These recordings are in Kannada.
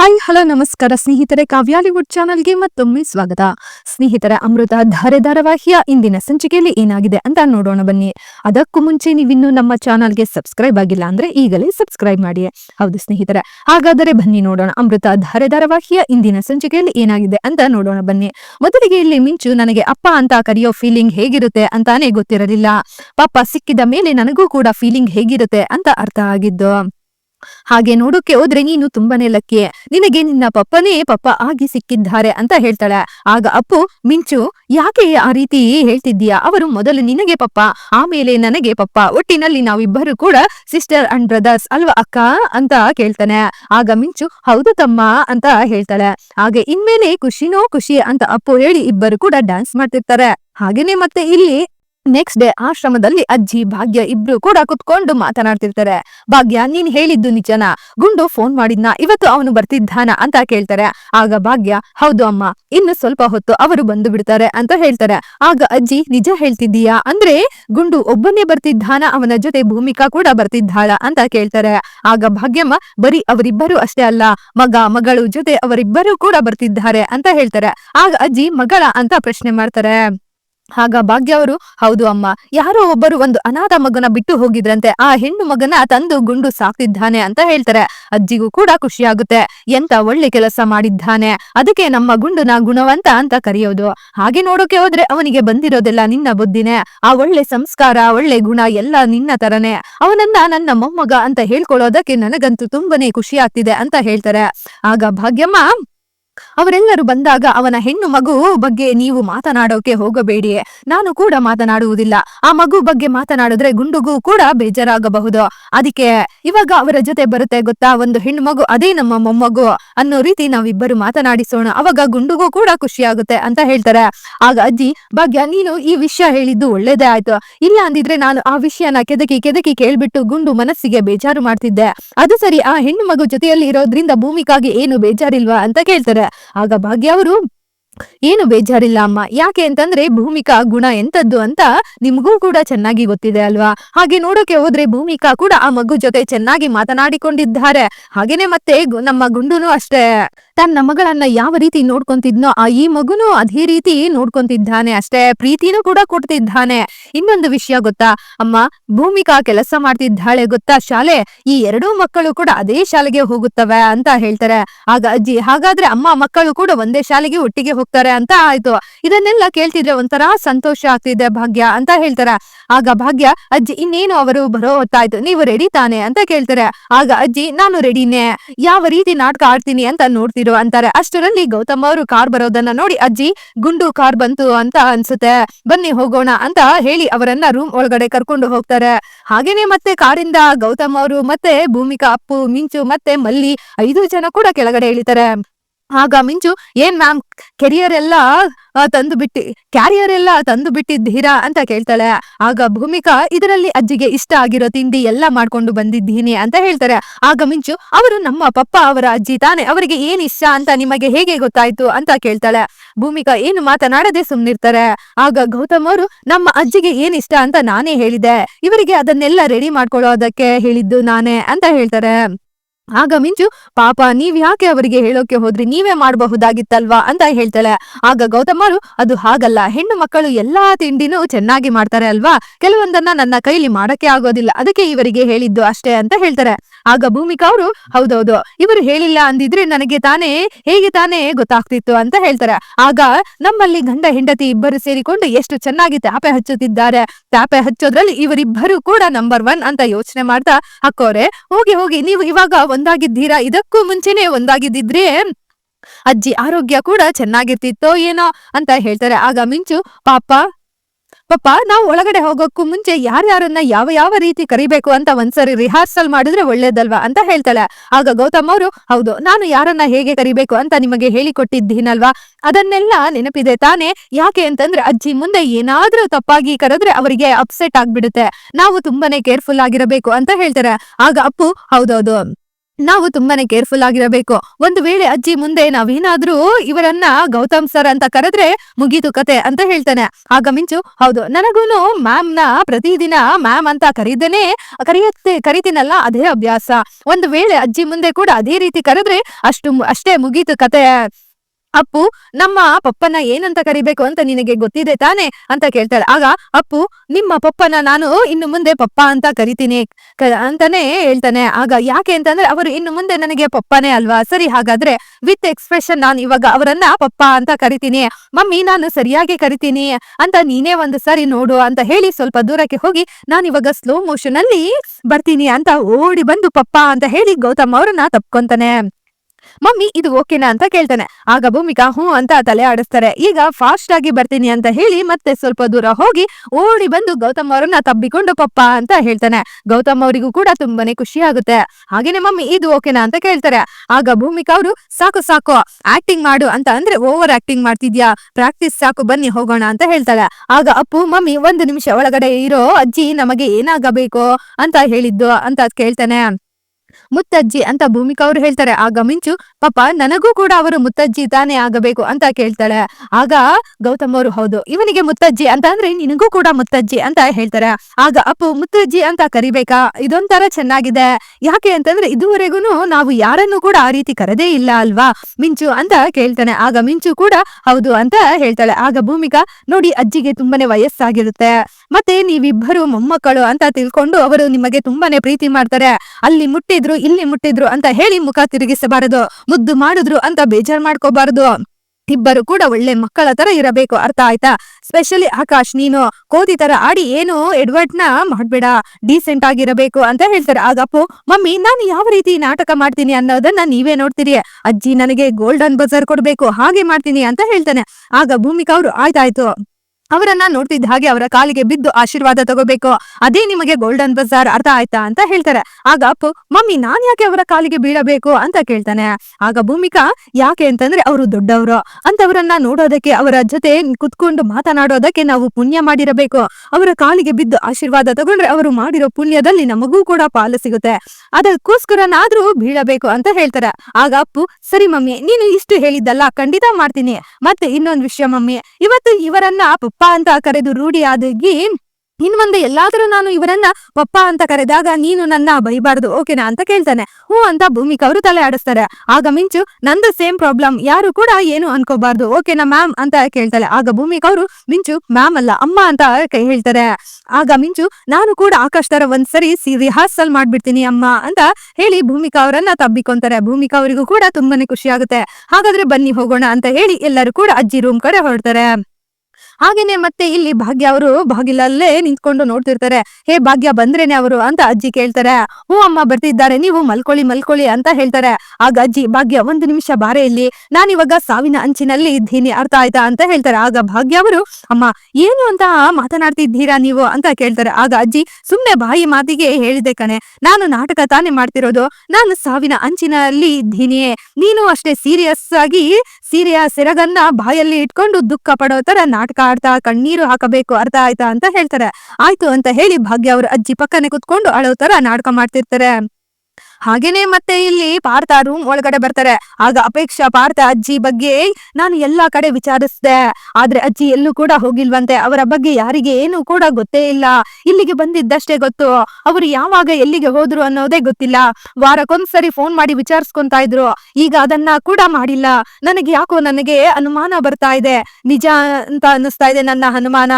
ಹಾಯ್, ಹಲೋ, ನಮಸ್ಕಾರ ಸ್ನೇಹಿತರೆ ಕಾವ್ಯಾಲಿವುಡ್ ಚಾನಲ್ಗೆ ಮತ್ತೊಮ್ಮೆ ಸ್ವಾಗತ. ಸ್ನೇಹಿತರೆ, ಅಮೃತ ಧಾರೆ ಧಾರಾವಾಹಿಯ ಇಂದಿನ ಸಂಚಿಕೆಯಲ್ಲಿ ಏನಾಗಿದೆ ಅಂತ ನೋಡೋಣ ಬನ್ನಿ. ಅದಕ್ಕೂ ಮುಂಚೆ ನೀವಿನ್ನು ನಮ್ಮ ಚಾನಲ್ಗೆ ಸಬ್ಸ್ಕ್ರೈಬ್ ಆಗಿಲ್ಲ ಅಂದ್ರೆ ಈಗಲೇ ಸಬ್ಸ್ಕ್ರೈಬ್ ಮಾಡಿ. ಹೌದು ಸ್ನೇಹಿತರೆ, ಹಾಗಾದರೆ ಬನ್ನಿ ನೋಡೋಣ ಅಮೃತ ಧಾರೆ ಧಾರಾವಾಹಿಯ ಇಂದಿನ ಸಂಚಿಕೆಯಲ್ಲಿ ಏನಾಗಿದೆ ಅಂತ ನೋಡೋಣ ಬನ್ನಿ. ಮೊದಲಿಗೆ ಇಲ್ಲಿ ಮಿಂಚು, ನನಗೆ ಅಪ್ಪ ಅಂತ ಕರೆಯೋ ಫೀಲಿಂಗ್ ಹೇಗಿರುತ್ತೆ ಅಂತಾನೆ ಗೊತ್ತಿರಲಿಲ್ಲ. ಪಾಪ ಸಿಕ್ಕಿದ ಮೇಲೆ ನನಗೂ ಕೂಡ ಫೀಲಿಂಗ್ ಹೇಗಿರುತ್ತೆ ಅಂತ ಅರ್ಥ ಆಗಿದ್ದು. ಹಾಗೆ ನೋಡೋಕೆ ಹೋದ್ರೆ ನೀನು ತುಂಬಾನೇ ಲಕ್ಕಿ. ನಿನಗೆ ನಿನ್ನ ಪಪ್ಪನೇ ಪಪ್ಪ ಆಗಿ ಸಿಕ್ಕಿದ್ದಾರೆ ಅಂತ ಹೇಳ್ತಾಳೆ. ಆಗ ಅಪ್ಪು, ಮಿಂಚು, ಯಾಕೆ ಆ ರೀತಿ ಹೇಳ್ತಿದ್ದೀಯಾ? ಅವರು ಮೊದಲು ನಿನಗೆ ಪಪ್ಪ, ಆಮೇಲೆ ನನಗೆ ಪಪ್ಪ. ಒಟ್ಟಿನಲ್ಲಿ ನಾವಿಬ್ಬರು ಕೂಡ ಸಿಸ್ಟರ್ ಅಂಡ್ ಬ್ರದರ್ಸ್ ಅಲ್ವಾ ಅಕ್ಕ? ಅಂತ ಕೇಳ್ತಾನೆ. ಆಗ ಮಿಂಚು, ಹೌದು ತಮ್ಮ ಅಂತ ಹೇಳ್ತಾಳೆ. ಹಾಗೆ ಇನ್ಮೇಲೆ ಖುಷಿನೋ ಖುಷಿ ಅಂತ ಅಪ್ಪು ಹೇಳಿ ಇಬ್ಬರು ಕೂಡ ಡ್ಯಾನ್ಸ್ ಮಾಡ್ತಿರ್ತಾರೆ. ಹಾಗೇನೆ ಮತ್ತೆ ಇಲ್ಲಿ ನೆಕ್ಸ್ಟ್ ಡೇ ಆಶ್ರಮದಲ್ಲಿ ಅಜ್ಜಿ, ಭಾಗ್ಯ ಇಬ್ರು ಕೂಡ ಕುತ್ಕೊಂಡು ಮಾತನಾಡ್ತಿರ್ತಾರೆ. ಭಾಗ್ಯ, ನೀನ್ ಹೇಳಿದ್ದು ನಿಜನಾ? ಗುಂಡು ಫೋನ್ ಮಾಡಿದ್ನ? ಇವತ್ತು ಅವನು ಬರ್ತಿದ್ದಾನ ಅಂತ ಕೇಳ್ತಾರೆ. ಆಗ ಭಾಗ್ಯ, ಹೌದು ಅಮ್ಮ, ಇನ್ನು ಸ್ವಲ್ಪ ಹೊತ್ತು ಅವರು ಬಂದು ಬಿಡ್ತಾರೆ ಅಂತ ಹೇಳ್ತಾರೆ. ಆಗ ಅಜ್ಜಿ, ನಿಜ ಹೇಳ್ತಿದ್ದೀಯಾ? ಅಂದ್ರೆ ಗುಂಡು ಒಬ್ಬನೇ ಬರ್ತಿದ್ದಾನ? ಅವನ ಜೊತೆ ಭೂಮಿಕಾ ಕೂಡ ಬರ್ತಿದ್ದಾಳ ಅಂತ ಕೇಳ್ತಾರೆ. ಆಗ ಭಾಗ್ಯಮ್ಮ, ಬರೀ ಅವರಿಬ್ಬರು ಅಷ್ಟೇ ಅಲ್ಲ, ಮಗ, ಮಗಳು ಜೊತೆ ಅವರಿಬ್ಬರು ಕೂಡ ಬರ್ತಿದ್ದಾರೆ ಅಂತ ಹೇಳ್ತಾರೆ. ಆಗ ಅಜ್ಜಿ, ಮಗಳ ಅಂತ ಪ್ರಶ್ನೆ ಮಾಡ್ತಾರೆ. ಆಗ ಭಾಗ್ಯ ಅವರು, ಹೌದು ಅಮ್ಮ, ಯಾರೋ ಒಬ್ಬರು ಒಂದು ಅನಾಥ ಮಗನ ಬಿಟ್ಟು ಹೋಗಿದ್ರಂತೆ, ಆ ಹೆಣ್ಣು ಮಗನ ತಂದು ಗುಂಡು ಸಾಕ್ತಿದ್ದಾನೆ ಅಂತ ಹೇಳ್ತಾರೆ. ಅಜ್ಜಿಗೂ ಕೂಡ ಖುಷಿಯಾಗುತ್ತೆ. ಎಂತ ಒಳ್ಳೆ ಕೆಲಸ ಮಾಡಿದ್ದಾನೆ. ಅದಕ್ಕೆ ನಮ್ಮ ಗುಂಡುನ ಗುಣವಂತ ಅಂತ ಕರೆಯೋದು. ಹಾಗೆ ನೋಡೋಕೆ ಹೋದ್ರೆ ಅವನಿಗೆ ಬಂದಿರೋದೆಲ್ಲ ನಿನ್ನ ಬುದ್ಧಿನೇ. ಆ ಒಳ್ಳೆ ಸಂಸ್ಕಾರ ಒಳ್ಳೆ ಗುಣ ಎಲ್ಲ ನಿನ್ನ ತರನೇ. ಅವನನ್ನ ನನ್ನ ಮೊಮ್ಮಗ ಅಂತ ಹೇಳ್ಕೊಳ್ಳೋದಕ್ಕೆ ನನಗಂತೂ ತುಂಬಾನೇ ಖುಷಿ ಆಗ್ತಿದೆ ಅಂತ ಹೇಳ್ತಾರೆ. ಆಗ ಭಾಗ್ಯಮ್ಮ ಅವರೆಲ್ಲರೂ ಬಂದಾಗ ಅವನ ಹೆಣ್ಣು ಮಗು ಬಗ್ಗೆ ನೀವು ಮಾತನಾಡೋಕೆ ಹೋಗಬೇಡಿ. ನಾನು ಕೂಡ ಮಾತನಾಡುವುದಿಲ್ಲ. ಆ ಮಗು ಬಗ್ಗೆ ಮಾತನಾಡಿದ್ರೆ ಗುಂಡುಗೂ ಕೂಡ ಬೇಜಾರಾಗಬಹುದು. ಅದಕ್ಕೆ ಇವಾಗ ಅವರ ಜೊತೆ ಬರುತ್ತೆ ಗೊತ್ತಾ? ಒಂದು ಹೆಣ್ಣು ಮಗು ಅದೇ ನಮ್ಮ ಮೊಮ್ಮಗು ಅನ್ನೋ ರೀತಿ ನಾವಿಬ್ಬರು ಮಾತನಾಡಿಸೋಣ. ಅವಾಗ ಗುಂಡುಗೂ ಕೂಡ ಖುಷಿಯಾಗುತ್ತೆ ಅಂತ ಹೇಳ್ತಾರೆ. ಆಗ ಅಜ್ಜಿ, ಭಾಗ್ಯ, ನೀನು ಈ ವಿಷಯ ಹೇಳಿದ್ದು ಒಳ್ಳೇದೇ ಆಯ್ತು. ಇಲ್ಲ ಅಂದಿದ್ರೆ ನಾನು ಆ ವಿಷಯನ ಕೆದಕಿ ಕೆದಕಿ ಕೇಳ್ಬಿಟ್ಟು ಗುಂಡು ಮನಸ್ಸಿಗೆ ಬೇಜಾರು ಮಾಡ್ತಿದ್ದೆ. ಅದು ಸರಿ, ಆ ಹೆಣ್ಣು ಮಗು ಜೊತೆಯಲ್ಲಿ ಇರೋದ್ರಿಂದ ಭೂಮಿಕಾಗಿ ಏನು ಬೇಜಾರಿಲ್ವಾ ಅಂತ ಕೇಳ್ತಾರೆ. ಆಗ ಭಾಗ್ಯ ಅವರು ಏನು ಬೇಜಾರಿಲ್ಲ ಅಮ್ಮ. ಯಾಕೆ ಅಂತಂದ್ರೆ ಭೂಮಿಕಾ ಗುಣ ಎಂತದ್ದು ಅಂತ ನಿಮ್ಗೂ ಕೂಡ ಚೆನ್ನಾಗಿ ಗೊತ್ತಿದೆ ಅಲ್ವಾ? ಹಾಗೆ ನೋಡೋಕೆ ಹೋದ್ರೆ ಭೂಮಿಕಾ ಕೂಡ ಆ ಮಗು ಜೊತೆ ಚೆನ್ನಾಗಿ ಮಾತನಾಡಿಕೊಂಡಿದ್ದಾರೆ. ಹಾಗೇನೆ ಮತ್ತೆ ನಮ್ಮ ಗುಂಡುನು ಅಷ್ಟೇ. ತನ್ನ ಮಗಳನ್ನ ಯಾವ ರೀತಿ ನೋಡ್ಕೊಂತಿದ್ನೋ ಆ ಈ ಮಗುನು ಅದೇ ರೀತಿ ನೋಡ್ಕೊಂತಿದ್ದಾನೆ ಅಷ್ಟೇ. ಪ್ರೀತಿನೂ ಕೂಡ ಕೊಡ್ತಿದ್ದಾನೆ. ಇನ್ನೊಂದು ವಿಷಯ ಗೊತ್ತಾ? ಅಮ್ಮ, ಭೂಮಿಕಾ ಕೆಲಸ ಮಾಡ್ತಿದ್ದಾಳೆ ಗೊತ್ತಾ? ಶಾಲೆ, ಈ ಎರಡೂ ಮಕ್ಕಳು ಕೂಡ ಅದೇ ಶಾಲೆಗೆ ಹೋಗುತ್ತವೆ ಅಂತ ಹೇಳ್ತಾರೆ. ಆಗ ಅಜ್ಜಿ, ಹಾಗಾದ್ರೆ ಅಮ್ಮ ಮಕ್ಕಳು ಕೂಡ ಒಂದೇ ಶಾಲೆಗೆ ಒಟ್ಟಿಗೆ ಹೋಗ್ತಾರೆ ಅಂತ ಆಯ್ತು. ಇದನ್ನೆಲ್ಲ ಕೇಳ್ತಿದ್ರೆ ಒಂಥರ ಸಂತೋಷ ಆಗ್ತಿದೆ ಭಾಗ್ಯ ಅಂತ ಹೇಳ್ತಾರೆ. ಆಗ ಭಾಗ್ಯ, ಅಜ್ಜಿ, ಇನ್ನೇನು ಅವರು ಬರೋ ಹೊತ್ತಾಯ್ತು, ನೀವು ರೆಡಿ ತಾನೆ ಅಂತ ಕೇಳ್ತಾರೆ. ಆಗ ಅಜ್ಜಿ, ನಾನು ರೆಡಿನೇ ಯಾವ ರೀತಿ ನಾಟಕ ಆಡ್ತೀನಿ ಅಂತ ನೋಡ್ತಿರು ಅಂತಾರೆ. ಅಷ್ಟರಲ್ಲಿ ಗೌತಮ್ ಅವರು ಕಾರ್ ಬರೋದನ್ನ ನೋಡಿ, ಅಜ್ಜಿ, ಗುಂಡು ಕಾರ್ ಬಂತು ಅಂತ ಅನ್ಸುತ್ತೆ. ಬನ್ನಿ ಹೋಗೋಣ ಅಂತ ಹೇಳಿ ಅವರನ್ನ ರೂಮ್ ಒಳಗಡೆ ಕರ್ಕೊಂಡು ಹೋಗ್ತಾರೆ. ಹಾಗೇನೆ ಮತ್ತೆ ಕಾರಿಂದ ಗೌತಮ್ ಅವರು ಮತ್ತೆ ಭೂಮಿಕಾ, ಅಪ್ಪು, ಮಿಂಚು ಮತ್ತೆ ಮಲ್ಲಿ ಐದು ಜನ ಕೂಡ ಕೆಳಗಡೆ ಇಳಿತಾರೆ. ಆಗ ಮಿಂಚು, ಏನ್ ಮ್ಯಾಮ್ ಕೆರಿಯರ್ ಎಲ್ಲ ತಂದು ಬಿಟ್ಟಿ ಕ್ಯಾರಿಯರ್ ಎಲ್ಲ ತಂದು ಬಿಟ್ಟಿದ್ದೀರಾ ಅಂತ ಕೇಳ್ತಾಳೆ. ಆಗ ಭೂಮಿಕಾ, ಇದರಲ್ಲಿ ಅಜ್ಜಿಗೆ ಇಷ್ಟ ಆಗಿರೋ ತಿಂಡಿ ಎಲ್ಲ ಮಾಡ್ಕೊಂಡು ಬಂದಿದ್ದೀನಿ ಅಂತ ಹೇಳ್ತಾರೆ. ಆಗ ಮಿಂಚು, ಅವರು ನಮ್ಮ ಪಪ್ಪ ಅವರ ಅಜ್ಜಿ ತಾನೆ, ಅವರಿಗೆ ಏನ್ ಇಷ್ಟ ಅಂತ ನಿಮಗೆ ಹೇಗೆ ಗೊತ್ತಾಯ್ತು ಅಂತ ಕೇಳ್ತಾಳೆ. ಭೂಮಿಕಾ ಏನು ಮಾತನಾಡದೆ ಸುಮ್ನಿರ್ತಾರೆ. ಆಗ ಗೌತಮ್ ಅವರು, ನಮ್ಮ ಅಜ್ಜಿಗೆ ಏನ್ ಇಷ್ಟ ಅಂತ ನಾನೇ ಹೇಳಿದೆ. ಇವರಿಗೆ ಅದನ್ನೆಲ್ಲ ರೆಡಿ ಮಾಡ್ಕೊಳ್ಳೋದಕ್ಕೆ ಹೇಳಿದ್ದು ನಾನೇ ಅಂತ ಹೇಳ್ತಾರೆ. ಆಗ ಮಿಂಚು, ಪಾಪ, ನೀವ್ ಯಾಕೆ ಅವರಿಗೆ ಹೇಳೋಕೆ ಹೋದ್ರಿ? ನೀವೇ ಮಾಡಬಹುದಾಗಿತ್ತಲ್ವಾ? ಅಂತ ಹೇಳ್ತಾಳೆ. ಆಗ ಗೌತಮರು, ಅದು ಹಾಗಲ್ಲ. ಹೆಣ್ಣು ಮಕ್ಕಳು ಎಲ್ಲಾ ತಿಂಡಿನೂ ಚೆನ್ನಾಗಿ ಮಾಡ್ತಾರೆ ಅಲ್ವಾ? ಕೆಲವೊಂದನ್ನ ನನ್ನ ಕೈಲಿ ಮಾಡಕ್ಕೆ ಆಗೋದಿಲ್ಲ. ಅದಕ್ಕೆ ಇವರಿಗೆ ಹೇಳಿದ್ದು ಅಷ್ಟೇ ಅಂತ ಹೇಳ್ತಾರೆ. ಆಗ ಭೂಮಿಕಾ ಅವರು, ಹೌದೌದು. ಇವರು ಹೇಳಿಲ್ಲ ಅಂದಿದ್ರೆ ನನಗೆ ತಾನೇ, ಹೇಗೆ ತಾನೇ ಗೊತ್ತಾಗ್ತಿತ್ತು? ಅಂತ ಹೇಳ್ತಾರೆ. ಆಗ, ನಮ್ಮಲ್ಲಿ ಗಂಡ, ಹೆಂಡತಿ ಇಬ್ಬರು ಸೇರಿಕೊಂಡು ಎಷ್ಟು ಚೆನ್ನಾಗಿ ತಾಪೆ ಹಚ್ಚುತ್ತಿದ್ದಾರೆ. ತಾಪೆ ಹಚ್ಚೋದ್ರಲ್ಲಿ ಇವರಿಬ್ಬರು ಕೂಡ ನಂಬರ್ ಒನ್ ಅಂತ ಯೋಚನೆ ಮಾಡ್ತಾ, ಅಕ್ಕೋರೆ, ಹೋಗಿ ಹೋಗಿ, ನೀವು ಇವಾಗ ಒಂದಾಗಿದ್ದೀರಾ? ಇದಕ್ಕೂ ಮುಂಚೆನೆ ಒಂದಾಗಿದ್ದಿದ್ರೆ ಅಜ್ಜಿ ಆರೋಗ್ಯ ಕೂಡ ಚೆನ್ನಾಗಿರ್ತಿತ್ತೋ ಏನೋ ಅಂತ ಹೇಳ್ತಾರೆ. ಆಗ ಮಿಂಚು, ಪಾಪ ಪಾಪ, ನಾವು ಒಳಗಡೆ ಹೋಗೋಕ್ಕೂ ಮುಂಚೆ ಯಾರ್ಯಾರನ್ನ ಯಾವ ಯಾವ ರೀತಿ ಕರಿಬೇಕು ಅಂತ ಒಂದ್ಸರಿ ರಿಹಾರ್ಸಲ್ ಮಾಡಿದ್ರೆ ಒಳ್ಳೇದಲ್ವಾ? ಅಂತ ಹೇಳ್ತಾಳೆ. ಆಗ ಗೌತಮ್ ಅವರು, ಹೌದು, ನಾನು ಯಾರನ್ನ ಹೇಗೆ ಕರಿಬೇಕು ಅಂತ ನಿಮಗೆ ಹೇಳಿಕೊಟ್ಟಿದ್ದೀನಲ್ವಾ? ಅದನ್ನೆಲ್ಲ ನೆನಪಿದೆ ತಾನೇ? ಯಾಕೆ ಅಂತಂದ್ರೆ ಅಜ್ಜಿ ಮುಂದೆ ಏನಾದ್ರೂ ತಪ್ಪಾಗಿ ಕರೆದ್ರೆ ಅವರಿಗೆ ಅಪ್ಸೆಟ್ ಆಗ್ಬಿಡುತ್ತೆ. ನಾವು ತುಂಬಾನೇ ಕೇರ್ಫುಲ್ ಆಗಿರಬೇಕು ಅಂತ ಹೇಳ್ತಾರೆ. ಆಗ ಅಪ್ಪು, ಹೌದೌದು. ನಾವು ತುಂಬಾನೇ ಕೇರ್ಫುಲ್ ಆಗಿರಬೇಕು. ಒಂದು ವೇಳೆ ಅಜ್ಜಿ ಮುಂದೆ ನಾವೇನಾದ್ರೂ ಇವರನ್ನ ಗೌತಮ್ ಸರ್ ಅಂತ ಕರೆದ್ರೆ ಮುಗೀತು ಕತೆ ಅಂತ ಹೇಳ್ತಾನೆ. ಆಗ ಮಿಂಚು, ಹೌದು, ನನಗೂನು ಮ್ಯಾಮ್ನ ಪ್ರತಿದಿನ ಮ್ಯಾಮ್ ಅಂತ ಕರೀದೇನೆ, ಕರೆಯುತ್ತೆ, ಕರಿತೀನಲ್ಲ ಅದೇ ಅಭ್ಯಾಸ. ಒಂದು ವೇಳೆ ಅಜ್ಜಿ ಮುಂದೆ ಕೂಡ ಅದೇ ರೀತಿ ಕರೆದ್ರೆ ಅಷ್ಟು ಅಷ್ಟೇ ಮುಗೀತು ಕತೆ. ಅಪ್ಪು, ನಮ್ಮ ಪಪ್ಪನ ಏನಂತ ಕರಿಬೇಕು ಅಂತ ನಿನಗೆ ಗೊತ್ತಿದೆ ತಾನೆ ಅಂತ ಕೇಳ್ತಾಳೆ. ಆಗ ಅಪ್ಪು, ನಿಮ್ಮ ಪಪ್ಪನ ನಾನು ಇನ್ನು ಮುಂದೆ ಪಪ್ಪ ಅಂತ ಕರಿತೀನಿ ಅಂತಾನೆ ಹೇಳ್ತಾನೆ. ಆಗ ಯಾಕೆ ಅಂತಂದ್ರೆ ಅವರು ಇನ್ನು ಮುಂದೆ ನನಗೆ ಪಪ್ಪನೇ ಅಲ್ವಾ? ಸರಿ, ಹಾಗಾದ್ರೆ ವಿತ್ ಎಕ್ಸ್ಪ್ರೆಷನ್ ನಾನು ಇವಾಗ ಅವರನ್ನ ಪಪ್ಪ ಅಂತ ಕರಿತೀನಿ. ಮಮ್ಮಿ, ನಾನು ಸರಿಯಾಗಿ ಕರಿತೀನಿ ಅಂತ ನೀನೇ ಒಂದು ಸಾರಿ ನೋಡು ಅಂತ ಹೇಳಿ ಸ್ವಲ್ಪ ದೂರಕ್ಕೆ ಹೋಗಿ ನಾನು ಇವಾಗ ಸ್ಲೋ ಮೋಷನ್ ಅಲ್ಲಿ ಬರ್ತೀನಿ ಅಂತ ಓಡಿ ಬಂದು ಪಪ್ಪ ಅಂತ ಹೇಳಿ ಗೌತಮ್ ಅವ್ರನ್ನ ತಪ್ಕೊಂತಾನೆ. ಮಮ್ಮಿ, ಇದು ಓಕೆನಾ ಅಂತ ಕೇಳ್ತಾನೆ. ಆಗ ಭೂಮಿಕಾ, ಹ್ಞೂ ಅಂತ ತಲೆ ಆಡಿಸ್ತಾರೆ. ಈಗ ಫಾಸ್ಟ್ ಆಗಿ ಬರ್ತೀನಿ ಅಂತ ಹೇಳಿ ಮತ್ತೆ ಸ್ವಲ್ಪ ದೂರ ಹೋಗಿ ಓಡಿ ಬಂದು ಗೌತಮ್ ಅವರನ್ನ ತಬ್ಬಿಕೊಂಡು ಪಪ್ಪ ಅಂತ ಹೇಳ್ತಾನೆ. ಗೌತಮ್ ಅವರಿಗೂ ಕೂಡ ತುಂಬಾನೇ ಖುಷಿ ಆಗುತ್ತೆ. ಹಾಗೇನೆ ಮಮ್ಮಿ, ಇದು ಓಕೆನಾ ಅಂತ ಕೇಳ್ತಾರೆ. ಆಗ ಭೂಮಿಕಾ ಅವರು, ಸಾಕು ಸಾಕು ಆಕ್ಟಿಂಗ್ ಮಾಡು ಅಂತ ಅಂದ್ರೆ ಓವರ್ ಆಕ್ಟಿಂಗ್ ಮಾಡ್ತಿದ್ಯಾ? ಪ್ರಾಕ್ಟೀಸ್ ಸಾಕು, ಬನ್ನಿ ಹೋಗೋಣ ಅಂತ ಹೇಳ್ತಾಳೆ. ಆಗ ಅಪ್ಪು, ಮಮ್ಮಿ, ಒಂದು ನಿಮಿಷ ಒಳಗಡೆ ಇರೋ ಅಜ್ಜಿ, ನಮಗೆ ಏನಾಗಬೇಕು ಅಂತ ಹೇಳಿದ್ದು ಅಂತ ಕೇಳ್ತಾನೆ. ಮುತ್ತಜ್ಜಿ ಅಂತ ಭೂಮಿಕಾ ಅವರು ಹೇಳ್ತಾರೆ. ಆಗ ಮಿಂಚು, ಪಾಪ ನನಗೂ ಕೂಡ ಅವರು ಮುತ್ತಜ್ಜಿ ತಾನೇ ಆಗಬೇಕು ಅಂತ ಕೇಳ್ತಾಳೆ. ಆಗ ಗೌತಮ್ ಅವರು, ಹೌದು, ಇವನಿಗೆ ಮುತ್ತಜ್ಜಿ ಅಂತ ಅಂದ್ರೆ ನಿನಗೂ ಕೂಡ ಮುತ್ತಜ್ಜಿ ಅಂತ ಹೇಳ್ತಾರೆ. ಆಗ, ಅಪ್ಪು, ಮುತ್ತಜ್ಜಿ ಅಂತ ಕರಿಬೇಕಾ? ಇದೊಂಥರ ಚೆನ್ನಾಗಿದೆ. ಯಾಕೆ ಅಂತಂದ್ರೆ ಇದುವರೆಗೂ ನಾವು ಯಾರನ್ನು ಕೂಡ ಆ ರೀತಿ ಕರೆದೇ ಇಲ್ಲ ಅಲ್ವಾ? ಮಿಂಚು ಅಂತ ಕೇಳ್ತಾನೆ. ಆಗ ಮಿಂಚು ಕೂಡ, ಹೌದು ಅಂತ ಹೇಳ್ತಾಳೆ. ಆಗ ಭೂಮಿಕಾ, ನೋಡಿ, ಅಜ್ಜಿಗೆ ತುಂಬಾನೇ ವಯಸ್ಸಾಗಿರುತ್ತೆ. ಮತ್ತೆ ನೀವಿಬ್ಬರು ಮೊಮ್ಮಕ್ಕಳು ಅಂತ ತಿಳ್ಕೊಂಡು ಅವರು ನಿಮಗೆ ತುಂಬಾನೇ ಪ್ರೀತಿ ಮಾಡ್ತಾರೆ. ಅಲ್ಲಿ ಮುಟ್ಟಿದ್ರು, ಇಲ್ಲಿ ಮುಟ್ಟಿದ್ರು ಅಂತ ಹೇಳಿ ಮುಖ ತಿರುಗಿಸಬಾರದು, ಮುದ್ದು ಮಾಡಿದ್ರು ಅಂತ ಬೇಜಾರ್ ಮಾಡ್ಕೋಬಾರದು. ಇಬ್ಬರು ಕೂಡ ಒಳ್ಳೆ ಮಕ್ಕಳ ತರ ಇರಬೇಕು, ಅರ್ಥ ಆಯ್ತಾ? ಸ್ಪೆಷಲಿ ಆಕಾಶ್, ನೀನು ಕೋತಿ ತರ ಆಡಿ ಏನು ಎಡ್ವರ್ಡ್ನ ಮಾಡ್ಬೇಡ ಡೀಸೆಂಟ್ ಆಗಿರಬೇಕು ಅಂತ ಹೇಳ್ತಾರೆ. ಆಗಪ್ಪು ಮಮ್ಮಿ, ನಾನು ಯಾವ ರೀತಿ ನಾಟಕ ಮಾಡ್ತೀನಿ ಅನ್ನೋದನ್ನ ನೀವೇ ನೋಡ್ತೀರಿ. ಅಜ್ಜಿ ನನಗೆ ಗೋಲ್ಡನ್ ಬಜಾರ್ ಕೊಡ್ಬೇಕು, ಹಾಗೆ ಮಾಡ್ತೀನಿ ಅಂತ ಹೇಳ್ತಾನೆ. ಆಗ ಭೂಮಿಕಾ ಅವರು, ಆಯ್ತಾಯ್ತು. ಅವರನ್ನ ನೋಡ್ತಿದ್ದ ಹಾಗೆ ಅವರ ಕಾಲಿಗೆ ಬಿದ್ದು ಆಶೀರ್ವಾದ ತಗೋಬೇಕು. ಅದೇ ನಿಮಗೆ ಗೋಲ್ಡನ್ ಬಜಾರ್ ಅರ್ಥ ಆಯ್ತಾ ಅಂತ ಹೇಳ್ತಾರೆ. ಆಗ ಅಪ್ಪು, ಮಮ್ಮಿ, ನಾನ್ ಯಾಕೆ ಅವರ ಕಾಲಿಗೆ ಬೀಳಬೇಕು? ಅಂತ ಕೇಳ್ತಾನೆ. ಆಗ ಭೂಮಿಕಾ, ಯಾಕೆ ಅಂತಂದ್ರೆ ಅವರು ದೊಡ್ಡವರು. ಅಂತವರನ್ನ ನೋಡೋದಕ್ಕೆ, ಅವರ ಜೊತೆ ಕುತ್ಕೊಂಡು ಮಾತನಾಡೋದಕ್ಕೆ ನಾವು ಪುಣ್ಯ ಮಾಡಿರಬೇಕು. ಅವರ ಕಾಲಿಗೆ ಬಿದ್ದು ಆಶೀರ್ವಾದ ತಗೊಂಡ್ರೆ ಅವರು ಮಾಡಿರೋ ಪುಣ್ಯದಲ್ಲಿ ನಮಗೂ ಕೂಡ ಪಾಲು ಸಿಗುತ್ತೆ. ಅದಕ್ಕೋಸ್ಕರನಾದ್ರೂ ಬೀಳಬೇಕು ಅಂತ ಹೇಳ್ತಾರೆ. ಆಗ ಅಪ್ಪು, ಸರಿ ಮಮ್ಮಿ, ನೀನು ಇಷ್ಟು ಹೇಳಿದ್ದಲ್ಲ, ಖಂಡಿತ ಮಾಡ್ತೀನಿ. ಮತ್ತೆ ಇನ್ನೊಂದು ವಿಷಯ ಮಮ್ಮಿ. ಇವತ್ತು ಇವರನ್ನ ಪಪ್ಪ ಅಂತ ಕರೆದು ರೂಢಿ ಆದಾಗಿ ಇನ್ ಮುಂದೆ ಎಲ್ಲಾದ್ರೂ ನಾನು ಇವರನ್ನ ಪಪ್ಪ ಅಂತ ಕರೆದಾಗ ನೀನು ನನ್ನ ಬೈಬಾರ್ದು, ಓಕೆನಾ ಅಂತ ಕೇಳ್ತಾನೆ. ಹ್ಞೂ ಅಂತ ಭೂಮಿಕ ಅವರು ತಲೆ ಆಡಿಸ್ತಾರೆ. ಆಗ ಮಿಂಚು, ನಂದು ಸೇಮ್ ಪ್ರಾಬ್ಲಮ್, ಯಾರು ಕೂಡ ಏನು ಅನ್ಕೋಬಾರ್ದು, ಓಕೆನಾ ಮ್ಯಾಮ್ ಅಂತ ಕೇಳ್ತಾಳೆ. ಆಗ ಭೂಮಿಕ ಅವರು ಮಿಂಚು, ಮ್ಯಾಮ್ ಅಲ್ಲ, ಅಮ್ಮ ಅಂತ ಹೇಳ್ತಾರೆ. ಆಗ ಮಿಂಚು, ನಾನು ಕೂಡ ಆಕಾಶ್ ತರ ಒಂದ್ಸರಿ ಸಿ ರಿಹಾರ್ಸಲ್ ಮಾಡ್ಬಿಡ್ತೀನಿ, ಅಮ್ಮ ಅಂತ ಹೇಳಿ ಭೂಮಿಕಾ ಅವರನ್ನ ತಬ್ಬಿಕೊಂತಾರೆ. ಭೂಮಿಕ ಅವರಿಗೂ ಕೂಡ ತುಂಬಾನೇ ಖುಷಿ ಆಗುತ್ತೆ. ಹಾಗಾದ್ರೆ ಬನ್ನಿ ಹೋಗೋಣ ಅಂತ ಹೇಳಿ ಎಲ್ಲರೂ ಕೂಡ ಅಜ್ಜಿ ರೂಮ್ ಕಡೆ ಹೊರಡ್ತಾರೆ. ಹಾಗೇನೆ ಮತ್ತೆ ಇಲ್ಲಿ ಭಾಗ್ಯ ಅವರು ಬಾಗಿಲಲ್ಲೇ ನಿಂತ್ಕೊಂಡು ನೋಡ್ತಿರ್ತಾರೆ. ಹೇ ಭಾಗ್ಯ ಬಂದ್ರೇನೆ ಅವರು ಅಂತ ಅಜ್ಜಿ ಕೇಳ್ತಾರೆ. ಹ್ಞೂ ಅಮ್ಮ ಬರ್ತಿದ್ದಾರೆ, ನೀವು ಮಲ್ಕೊಳ್ಳಿ ಮಲ್ಕೊಳ್ಳಿ ಅಂತ ಹೇಳ್ತಾರೆ. ಆಗ ಅಜ್ಜಿ, ಭಾಗ್ಯ ಒಂದು ನಿಮಿಷ ಬಾರೆ ಇಲ್ಲಿ. ನಾನಿವಾಗ ಸಾವಿನ ಅಂಚಿನಲ್ಲಿ ಇದ್ದೀನಿ, ಅರ್ಥ ಆಯ್ತಾ ಅಂತ ಹೇಳ್ತಾರೆ. ಆಗ ಭಾಗ್ಯ ಅವರು, ಅಮ್ಮ, ಏನು ಅಂತ ಮಾತನಾಡ್ತಿದ್ದೀರಾ ನೀವು ಅಂತ ಕೇಳ್ತಾರೆ. ಆಗ ಅಜ್ಜಿ, ಸುಮ್ನೆ ಬಾಯಿ ಮಾತಿಗೆ ಹೇಳಿದೆ ಕಣೆ. ನಾನು ನಾಟಕ ತಾನೇ ಮಾಡ್ತಿರೋದು. ನಾನು ಸಾವಿನ ಅಂಚಿನಲ್ಲಿ ಇದ್ದೀನಿ. ನೀನು ಅಷ್ಟೇ ಸೀರಿಯಸ್ ಆಗಿ ಸೀರೆಯ ಸೆರಗನ್ನ ಬಾಯಲ್ಲಿ ಇಟ್ಕೊಂಡು ದುಃಖ ಪಡೋ ತರ ನಾಟಕ ಆಡ್ತಾ ಕಣ್ಣೀರು ಹಾಕಬೇಕು, ಅರ್ಥ ಆಯ್ತಾ ಅಂತ ಹೇಳ್ತಾರೆ. ಆಯ್ತು ಅಂತ ಹೇಳಿ ಭಾಗ್ಯ ಅವ್ರ ಅಜ್ಜಿ ಪಕ್ಕನೆ ಕುತ್ಕೊಂಡು ಅಳೋ ತರ ನಾಟಕ ಮಾಡ್ತಿರ್ತಾರೆ. ಹಾಗೇನೆ ಮತ್ತೆ ಇಲ್ಲಿ ಪಾರ್ಥ ರೂಮ್ ಒಳಗಡೆ ಬರ್ತಾರೆ. ಆಗ ಅಪೇಕ್ಷಾ ಪಾರ್ಥ ಅಜ್ಜಿ ಬಗ್ಗೆ ನಾನು ಎಲ್ಲಾ ಕಡೆ ವಿಚಾರಿಸ್ದೆ. ಆದ್ರೆ ಅಜ್ಜಿ ಎಲ್ಲೂ ಕೂಡ ಹೋಗಿಲ್ವಂತೆ. ಅವರ ಬಗ್ಗೆ ಯಾರಿಗೆ ಏನು ಕೂಡ ಗೊತ್ತೇ ಇಲ್ಲ. ಇಲ್ಲಿಗೆ ಬಂದಿದ್ದಷ್ಟೇ ಗೊತ್ತು. ಅವರು ಯಾವಾಗ ಎಲ್ಲಿಗೆ ಹೋದ್ರು ಅನ್ನೋದೇ ಗೊತ್ತಿಲ್ಲ. ವಾರಕ್ಕೊಂದ್ಸರಿ ಫೋನ್ ಮಾಡಿ ವಿಚಾರಿಸ್ಕೊಂತ ಇದ್ರು. ಈಗ ಅದನ್ನ ಕೂಡ ಮಾಡಿಲ್ಲ. ನನಗೆ ಯಾಕೋ ನನಗೆ ಅನುಮಾನ ಬರ್ತಾ ಇದೆ. ನಿಜ ಅಂತ ಅನ್ನಿಸ್ತಾ ಇದೆ ನನ್ನ ಅನುಮಾನ.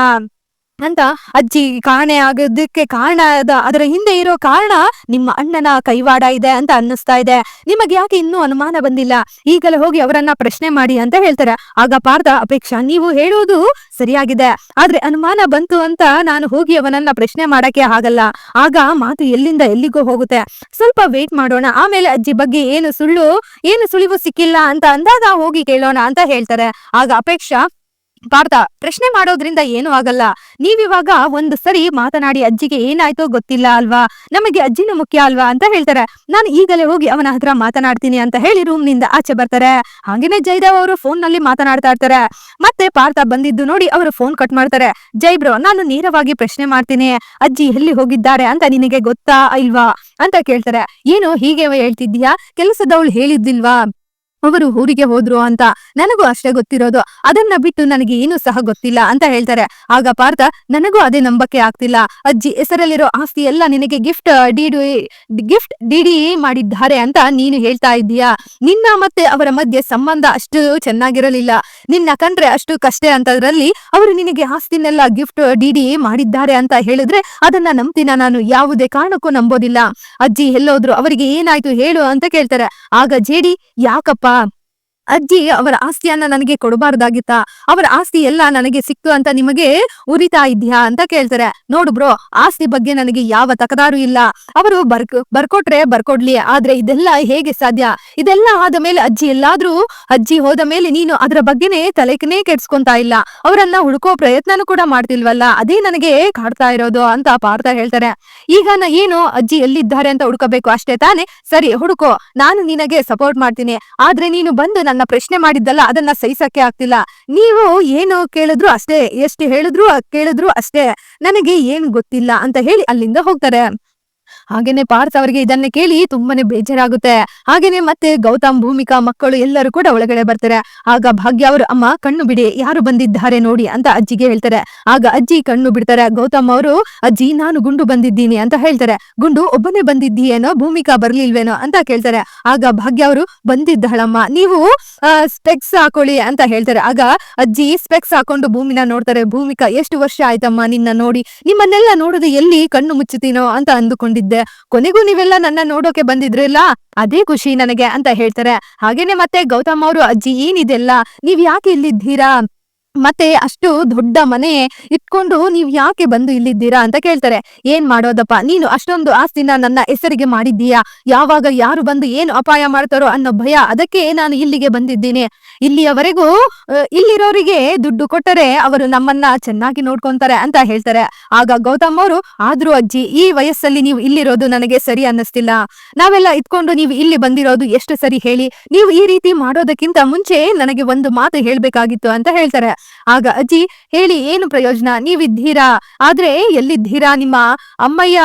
ಅಂತ ಅಜ್ಜಿ ಕಾಣೆ ಆಗೋದಕ್ಕೆ ಕಾರಣ ಅದ. ಅದರ ಹಿಂದೆ ಇರೋ ಕಾರಣ ನಿಮ್ಮ ಅಣ್ಣನ ಕೈವಾಡ ಇದೆ ಅಂತ ಅನ್ನಿಸ್ತಾ ಇದೆ. ನಿಮಗೆ ಯಾಕೆ ಇನ್ನೂ ಅನುಮಾನ ಬಂದಿಲ್ಲ? ಈಗಲೇ ಹೋಗಿ ಅವರನ್ನ ಪ್ರಶ್ನೆ ಮಾಡಿ ಅಂತ ಹೇಳ್ತಾರೆ. ಆಗ ಪಾರ್ಥ, ಅಪೇಕ್ಷಾ, ನೀವು ಹೇಳೋದು ಸರಿಯಾಗಿದೆ. ಆದ್ರೆ ಅನುಮಾನ ಬಂತು ಅಂತ ನಾನು ಹೋಗಿ ಅವನನ್ನ ಪ್ರಶ್ನೆ ಮಾಡಕ್ಕೆ ಆಗಲ್ಲ. ಆಗ ಮಾತು ಎಲ್ಲಿಂದ ಎಲ್ಲಿಗೂ ಹೋಗುತ್ತೆ. ಸ್ವಲ್ಪ ವೇಟ್ ಮಾಡೋಣ. ಆಮೇಲೆ ಅಜ್ಜಿ ಬಗ್ಗೆ ಏನು ಸುಳ್ಳು, ಏನು ಸುಳಿವು ಸಿಕ್ಕಿಲ್ಲ ಅಂತ ಅಂದಾಗ ಹೋಗಿ ಕೇಳೋಣ ಅಂತ ಹೇಳ್ತಾರೆ. ಆಗ ಅಪೇಕ್ಷಾ ಪಾರ್ಥ ಪ್ರಶ್ನೆ ಮಾಡೋದ್ರಿಂದ ಏನು ಆಗಲ್ಲ. ನೀವಿವಾಗ ಒಂದು ಸರಿ ಮಾತನಾಡಿ ಅಜ್ಜಿಗೆ ಏನಾಯ್ತೋ ಗೊತ್ತಿಲ್ಲ ಅಲ್ವಾ? ನಮಗೆ ಅಜ್ಜಿನೂ ಮುಖ್ಯ ಅಲ್ವಾ ಅಂತ ಹೇಳ್ತಾರೆ. ನಾನು ಈಗಲೇ ಹೋಗಿ ಅವನ ಹತ್ರ ಮಾತನಾಡ್ತೀನಿ ಅಂತ ಹೇಳಿ ರೂಮ್ನಿಂದ ಆಚೆ ಬರ್ತಾರೆ. ಹಾಗೇನೆ ಜೈದೇವ್ ಅವರು ಫೋನ್ನಲ್ಲಿ ಮಾತನಾಡ್ತಾ ಇರ್ತಾರೆ. ಮತ್ತೆ ಪಾರ್ಥ ಬಂದಿದ್ದು ನೋಡಿ ಅವರು ಫೋನ್ ಕಟ್ ಮಾಡ್ತಾರೆ. ಜೈ ಬ್ರೋ ನಾನು ನೇರವಾಗಿ ಪ್ರಶ್ನೆ ಮಾಡ್ತೀನಿ. ಅಜ್ಜಿ ಎಲ್ಲಿ ಹೋಗಿದ್ದಾರೆ ಅಂತ ನಿನಗೆ ಗೊತ್ತಾ ಇಲ್ವಾ? ಅಂತ ಕೇಳ್ತಾರೆ. ಏನು ಹೀಗೆ ಹೇಳ್ತಿದ್ಯಾ ಕೆಲಸದವಳು ಹೇಳಿದ್ದಿಲ್ವಾ? ಅವರು ಊರಿಗೆ ಹೋದ್ರು ಅಂತ ನನಗೂ ಅಷ್ಟೇ ಗೊತ್ತಿರೋದು. ಅದನ್ನ ಬಿಟ್ಟು ನನಗೆ ಏನು ಸಹ ಗೊತ್ತಿಲ್ಲ ಅಂತ ಹೇಳ್ತಾರೆ. ಆಗ ಪಾರ್ಥ, ನನಗೂ ಅದೇ ನಂಬಕ್ಕೆ ಆಗ್ತಿಲ್ಲ. ಅಜ್ಜಿ, ಹೆಸರಲ್ಲಿರೋ ಆಸ್ತಿ ಎಲ್ಲ ನಿನಗೆ ಗಿಫ್ಟ್ ಡಿಡಿ ಗಿಫ್ಟ್ ಡಿಡಿ ಮಾಡಿದ್ದಾರೆ ಅಂತ ನೀನು ಹೇಳ್ತಾ ಇದ್ದೀಯಾ? ನಿನ್ನ ಮತ್ತೆ ಅವರ ಮಧ್ಯೆ ಸಂಬಂಧ ಅಷ್ಟು ಚೆನ್ನಾಗಿರಲಿಲ್ಲ. ನಿನ್ನ ಕಂಡ್ರೆ ಅಷ್ಟು ಕಷ್ಟ ಅಂತದ್ರಲ್ಲಿ ಅವರು ನಿನಗೆ ಆಸ್ತಿನೆಲ್ಲ ಗಿಫ್ಟ್ ಡಿಡಿ ಮಾಡಿದ್ದಾರೆ ಅಂತ ಹೇಳಿದ್ರೆ ಅದನ್ನ ನಂಬ್ತೀನ ನಾನು. ಯಾವುದೇ ಕಾರಣಕ್ಕೂ ನಂಬೋದಿಲ್ಲ. ಅಜ್ಜಿ ಎಲ್ಲೋದ್ರು, ಅವರಿಗೆ ಏನಾಯ್ತು ಹೇಳು ಅಂತ ಕೇಳ್ತಾರೆ. ಆಗ ಜೇಡಿ, ಯಾಕಪ್ಪ ಅಜ್ಜಿ ಅವರ ಆಸ್ತಿಯನ್ನ ನನಗೆ ಕೊಡಬಾರ್ದಾಗಿತ್ತ? ಅವರ ಆಸ್ತಿ ಎಲ್ಲ ನನಗೆ ಸಿಕ್ತು ಅಂತ ನಿಮಗೆ ಉರಿತಾ ಇದ್ಯಾ ಅಂತ ಕೇಳ್ತಾರೆ. ನೋಡು ಬ್ರೋ, ಆಸ್ತಿ ಬಗ್ಗೆ ನನಗೆ ಯಾವ ತಕದಾರು ಇಲ್ಲ. ಅವರು ಬರ್ಕ್, ಬರ್ಕೊಟ್ರೆ ಬರ್ಕೊಡ್ಲಿ, ಆದ್ರೆ ಇದೆಲ್ಲ ಹೇಗೆ ಸಾಧ್ಯ? ಇದೆಲ್ಲ ಆದ ಮೇಲೆ ಅಜ್ಜಿ ಎಲ್ಲಾದ್ರೂ, ಅಜ್ಜಿ ಹೋದ ಮೇಲೆ ನೀನು ಅದರ ಬಗ್ಗೆನೇ ತಲೆಕನೇ ಕೆಡ್ಸ್ಕೊಂತಾ ಇಲ್ಲ. ಅವರನ್ನ ಹುಡುಕೋ ಪ್ರಯತ್ನನೂ ಕೂಡ ಮಾಡ್ತಿಲ್ವಲ್ಲ? ಅದೇ ನನಗೆ ಕಾಡ್ತಾ ಇರೋದು ಅಂತ ಪಾರ್ಥ ಹೇಳ್ತಾರೆ. ಈಗ ನಾ ಏನು ಅಜ್ಜಿ ಎಲ್ಲಿದ್ದಾರೆ ಅಂತ ಹುಡುಕಬೇಕು? ಅಷ್ಟೇ ತಾನೇ? ಸರಿ, ಹುಡುಕೋ. ನಾನು ನಿನಗೆ ಸಪೋರ್ಟ್ ಮಾಡ್ತೀನಿ. ಆದ್ರೆ ನೀನು ಬಂದು ನನ್ನ ಪ್ರಶ್ನೆ ಮಾಡಿದ್ದಲ್ಲ, ಅದನ್ನ ಸಹಿಸಕ್ಕೆ ಆಗ್ತಿಲ್ಲ. ನೀವು ಏನು ಕೇಳಿದ್ರು ಅಷ್ಟೇ, ಎಷ್ಟು ಹೇಳಿದ್ರು ಕೇಳಿದ್ರು ಅಷ್ಟೇ, ನನಗೆ ಏನು ಗೊತ್ತಿಲ್ಲ ಅಂತ ಹೇಳಿ ಅಲ್ಲಿಂದ ಹೋಗ್ತಾರೆ. ಹಾಗೇನೆ ಪಾರ್ಥ ಅವರಿಗೆ ಇದನ್ನ ಕೇಳಿ ತುಂಬಾನೇ ಬೇಜಾರಾಗುತ್ತೆ. ಹಾಗೇನೆ ಮತ್ತೆ ಗೌತಮ್, ಭೂಮಿಕಾ, ಮಕ್ಕಳು ಎಲ್ಲರೂ ಕೂಡ ಒಳಗಡೆ ಬರ್ತಾರೆ. ಆಗ ಭಾಗ್ಯ ಅವರು, ಅಮ್ಮ, ಕಣ್ಣು ಬಿಡಿ, ಯಾರು ಬಂದಿದ್ದಾರೆ ನೋಡಿ ಅಂತ ಅಜ್ಜಿಗೆ ಹೇಳ್ತಾರೆ. ಆಗ ಅಜ್ಜಿ ಕಣ್ಣು ಬಿಡ್ತಾರೆ. ಗೌತಮ್ ಅವರು, ಅಜ್ಜಿ, ನಾನು ಗುಂಡು ಬಂದಿದ್ದೀನಿ ಅಂತ ಹೇಳ್ತಾರೆ. ಗುಂಡು ಒಬ್ಬನೇ ಬಂದಿದ್ದೀಯೇನೋ, ಭೂಮಿಕಾ ಬರ್ಲಿಲ್ವೇನೋ ಅಂತ ಕೇಳ್ತಾರೆ. ಆಗ ಭಾಗ್ಯ ಅವರು, ಬಂದಿದ್ದಾಳಮ್ಮ, ನೀವು ಸ್ಪೆಕ್ಸ್ ಹಾಕೊಳ್ಳಿ ಅಂತ ಹೇಳ್ತಾರೆ. ಆಗ ಅಜ್ಜಿ ಸ್ಪೆಕ್ಸ್ ಹಾಕೊಂಡು ಭೂಮಿನ ನೋಡ್ತಾರೆ. ಭೂಮಿಕಾ, ಎಷ್ಟು ವರ್ಷ ಆಯ್ತಮ್ಮ ನಿನ್ನ ನೋಡಿ? ನಿಮ್ಮನ್ನೆಲ್ಲ ನೋಡದೆ ಎಲ್ಲಿ ಕಣ್ಣು ಮುಚ್ಚುತ್ತೀನೋ ಅಂತ ಅಂದುಕೊಂಡಿದ್ದೆ ಕೊನೆಗೂ ನೀವೆಲ್ಲ ನನ್ನ ನೋಡೋಕೆ ಬಂದಿದ್ರಲ್ಲ ಅದೇ ಖುಷಿ ನನಗೆ ಅಂತ ಹೇಳ್ತಾರೆ. ಹಾಗೇನೆ ಮತ್ತೆ ಗೌತಮ್ ಅವರು, ಅಜ್ಜಿ ಏನಿದೆಲ್ಲ ನೀವ್ ಯಾಕೆ ಇಲ್ಲಿದ್ದೀರಾ? ಮತ್ತೆ ಅಷ್ಟು ದೊಡ್ಡ ಮನೆ ಇಟ್ಕೊಂಡು ನೀವ್ ಯಾಕೆ ಬಂದು ಇಲ್ಲಿದ್ದೀರಾ ಅಂತ ಕೇಳ್ತಾರೆ. ಏನ್ ಮಾಡೋದಪ್ಪ? ನೀನು ಅಷ್ಟೊಂದು ಆಸ್ತಿನ ನನ್ನ ಹೆಸರಿಗೆ ಮಾಡಿದ್ದೀಯಾ? ಯಾವಾಗ ಯಾರು ಬಂದು ಏನು ಅಪಾಯ ಮಾಡ್ತಾರೋ ಅನ್ನೋ ಭಯ ಅದಕ್ಕೆ ನಾನು ಇಲ್ಲಿಗೆ ಬಂದಿದ್ದೀನಿ. ಇಲ್ಲಿಯವರೆಗೂ ಇಲ್ಲಿರೋರಿಗೆ ದುಡ್ಡು ಕೊಟ್ಟರೆ ಅವರು ನಮ್ಮನ್ನ ಚೆನ್ನಾಗಿ ನೋಡ್ಕೊಂತಾರೆ ಅಂತ ಹೇಳ್ತಾರೆ. ಆಗ ಗೌತಮ್ ಅವರು, ಆದ್ರೂ ಅಜ್ಜಿ, ಈ ವಯಸ್ಸಲ್ಲಿ ನೀವು ಇಲ್ಲಿರೋದು ನನಗೆ ಸರಿ ಅನ್ನಿಸ್ತಿಲ್ಲ. ನಾವೆಲ್ಲ ಇಟ್ಕೊಂಡು ನೀವು ಇಲ್ಲಿ ಬಂದಿರೋದು ಎಷ್ಟು ಸರಿ ಹೇಳಿ? ನೀವು ಈ ರೀತಿ ಮಾಡೋದಕ್ಕಿಂತ ಮುಂಚೆ ನನಗೆ ಒಂದು ಮಾತು ಹೇಳ್ಬೇಕಾಗಿತ್ತು ಅಂತ ಹೇಳ್ತಾರೆ. ಆಗ ಅಜ್ಜಿ ಹೇಳಿ ಏನು ಪ್ರಯೋಜನ? ನೀವಿದ್ದೀರಾ? ಆದ್ರೆ ಎಲ್ಲಿದ್ದೀರಾ ನಿಮ್ಮ ಅಮ್ಮಯ್ಯ?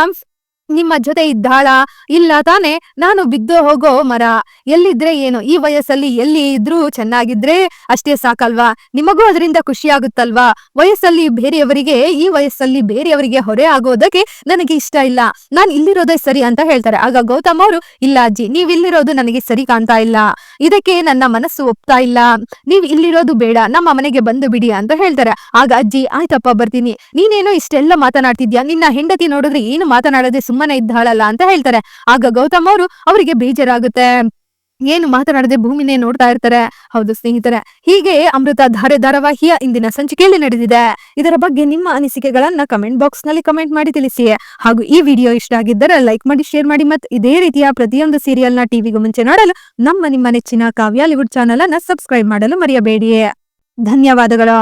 ನಿಮ್ಮ ಜೊತೆ ಇದ್ದಾಳ? ಇಲ್ಲ ತಾನೆ, ನಾನು ಬಿದ್ದು ಹೋಗೋ ಮರ. ಎಲ್ಲಿದ್ರೆ ಏನು? ಈ ವಯಸ್ಸಲ್ಲಿ ಎಲ್ಲಿ ಇದ್ರೂ ಚೆನ್ನಾಗಿದ್ರೆ ಅಷ್ಟೇ ಸಾಕಲ್ವಾ? ನಿಮಗೂ ಅದರಿಂದ ಖುಷಿ ಆಗುತ್ತಲ್ವಾ ವಯಸ್ಸಲ್ಲಿ ಬೇರೆಯವರಿಗೆ, ಈ ವಯಸ್ಸಲ್ಲಿ ಬೇರೆಯವರಿಗೆ ಹೊರೆ ಆಗೋದಕ್ಕೆ ನನಗೆ ಇಷ್ಟ ಇಲ್ಲ. ನಾನು ಇಲ್ಲಿರೋದೇ ಸರಿ ಅಂತ ಹೇಳ್ತಾರೆ. ಆಗ ಗೌತಮ್ ಅವರು, ಇಲ್ಲ ಅಜ್ಜಿ, ನೀವ್ ಇಲ್ಲಿರೋದು ನನಗೆ ಸರಿ ಕಾಣ್ತಾ ಇಲ್ಲ. ಇದಕ್ಕೆ ನನ್ನ ಮನಸ್ಸು ಒಪ್ತಾ ಇಲ್ಲ. ನೀವ್ ಇಲ್ಲಿರೋದು ಬೇಡ, ನಮ್ಮ ಮನೆಗೆ ಬಂದು ಬಿಡಿ ಅಂತ ಹೇಳ್ತಾರೆ. ಆಗ ಅಜ್ಜಿ, ಆಯ್ತಪ್ಪ, ಬರ್ತೀನಿ. ನೀನೇನೋ ಇಷ್ಟೆಲ್ಲ ಮಾತನಾಡ್ತಿದ್ಯಾ? ನಿನ್ನ ಹೆಂಡತಿ ನೋಡಿದ್ರೆ ಏನು ಮಾತನಾಡದೆ ಸುಮ್ಮನೆ ಇದ್ದಾಳಲ್ಲ ಅಂತ ಹೇಳ್ತಾರೆ. ಆಗ ಗೌತಮ್ ಅವರು ಅವರಿಗೆ ಬೇಜಾರಾಗುತ್ತೆ. ಏನು ಮಾತನಾಡದೆ ಭೂಮಿನೇ ನೋಡ್ತಾ ಇರ್ತಾರೆ. ಹೌದು ಸ್ನೇಹಿತರೆ, ಹೀಗೆ ಅಮೃತ ಧಾರೆ ಧಾರಾವಾಹಿಯ ಇಂದಿನ ಸಂಚಿಕೆಯಲ್ಲಿ ನಡೆದಿದೆ. ಇದರ ಬಗ್ಗೆ ನಿಮ್ಮ ಅನಿಸಿಕೆಗಳನ್ನ ಕಮೆಂಟ್ ಬಾಕ್ಸ್ನಲ್ಲಿ ಕಮೆಂಟ್ ಮಾಡಿ ತಿಳಿಸಿ. ಹಾಗೂ ಈ ವಿಡಿಯೋ ಇಷ್ಟ ಆಗಿದ್ದರೆ ಲೈಕ್ ಮಾಡಿ, ಶೇರ್ ಮಾಡಿ ಮತ್ತು ಇದೇ ರೀತಿಯ ಪ್ರತಿಯೊಂದು ಸೀರಿಯಲ್ನ ಟಿವಿಗೂ ಮುಂಚೆ ನೋಡಲು ನಮ್ಮ ನಿಮ್ಮ ನೆಚ್ಚಿನ ಕಾವ್ಯಾಲಿವುಡ್ ಚಾನಲ್ ಅನ್ನ ಸಬ್ಸ್ಕ್ರೈಬ್ ಮಾಡಲು ಮರೆಯಬೇಡಿ. ಧನ್ಯವಾದಗಳು.